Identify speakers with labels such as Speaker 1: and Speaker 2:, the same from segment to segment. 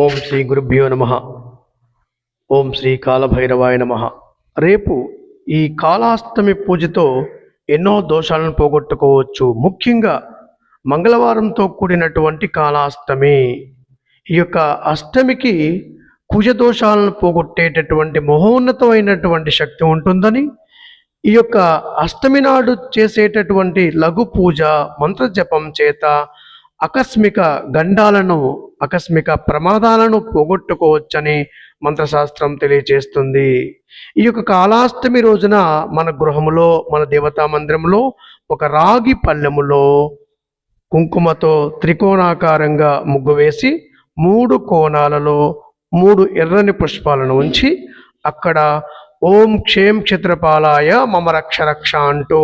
Speaker 1: ఓం శ్రీ గురుభ్యో నమ. ఓం శ్రీ కాలభైరవాయ నమ. రేపు ఈ కాళాష్టమి పూజతో ఎన్నో దోషాలను పోగొట్టుకోవచ్చు. ముఖ్యంగా మంగళవారంతో కూడినటువంటి కాళాష్టమి. ఈ యొక్క అష్టమికి కుజ దోషాలను పోగొట్టేటటువంటి మహోన్నతమైనటువంటి శక్తి ఉంటుందని ఈ యొక్క అష్టమి నాడు చేసేటటువంటి లఘు పూజ మంత్రజపం చేత ఆకస్మిక గండాలను ఆకస్మిక ప్రమాదాలను పోగొట్టుకోవచ్చని మంత్రశాస్త్రం తెలియజేస్తుంది. ఈ యొక్క కాలాష్టమి రోజున మన గృహములో మన దేవతా మందిరంలో ఒక రాగి పల్లెములో కుంకుమతో త్రికోణాకారంగా ముగ్గు వేసి మూడు కోణాలలో మూడు ఎర్రని పుష్పాలను ఉంచి అక్కడ ఓం క్షేం క్షత్రపాలాయ మమ రక్ష రక్ష అంటూ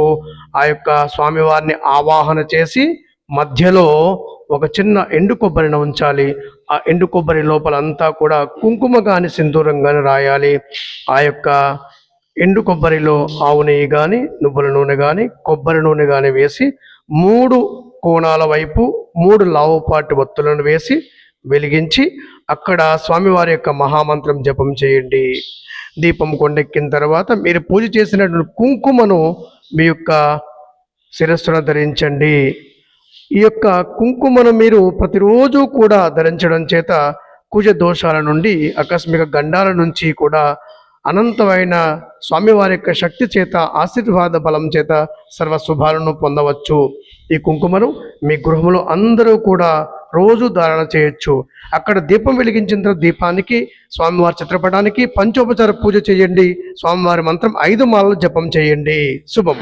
Speaker 1: ఆ యొక్క స్వామివారిని ఆవాహన చేసి మధ్యలో ఒక చిన్న ఎండు కొబ్బరిని ఉంచాలి. ఆ ఎండు కొబ్బరి లోపల అంతా కూడా కుంకుమ కానీ సింధూరం కానీ రాయాలి. ఆ యొక్క ఎండు కొబ్బరిలో ఆవు నెయ్యి కానీ నువ్వుల నూనె కానీ కొబ్బరి నూనె కానీ వేసి మూడు కోణాల వైపు మూడు లావుపాటి ఒత్తులను వేసి వెలిగించి అక్కడ స్వామివారి యొక్క మహామంత్రం జపం చేయండి. దీపం కొండెక్కిన తర్వాత మీరు పూజ చేసినటువంటి కుంకుమను మీ యొక్క శిరస్సున ధరించండి. ఈ యొక్క కుంకుమను మీరు ప్రతిరోజు కూడా ధరించడం చేత కుజ దోషాల నుండి ఆకస్మిక గండాల నుంచి కూడా అనంతమైన స్వామివారి యొక్క శక్తి చేత ఆశీర్వాద బలం చేత సర్వ శుభాలను పొందవచ్చు. ఈ కుంకుమను మీ గృహంలో అందరూ కూడా రోజు ధారణ చేయొచ్చు. అక్కడ దీపం వెలిగించిన తర్వాత దీపానికి స్వామివారి చిత్రపటానికి పంచోపచార పూజ చేయండి. స్వామివారి మంత్రం ఐదు మాలలు జపం చేయండి. శుభం.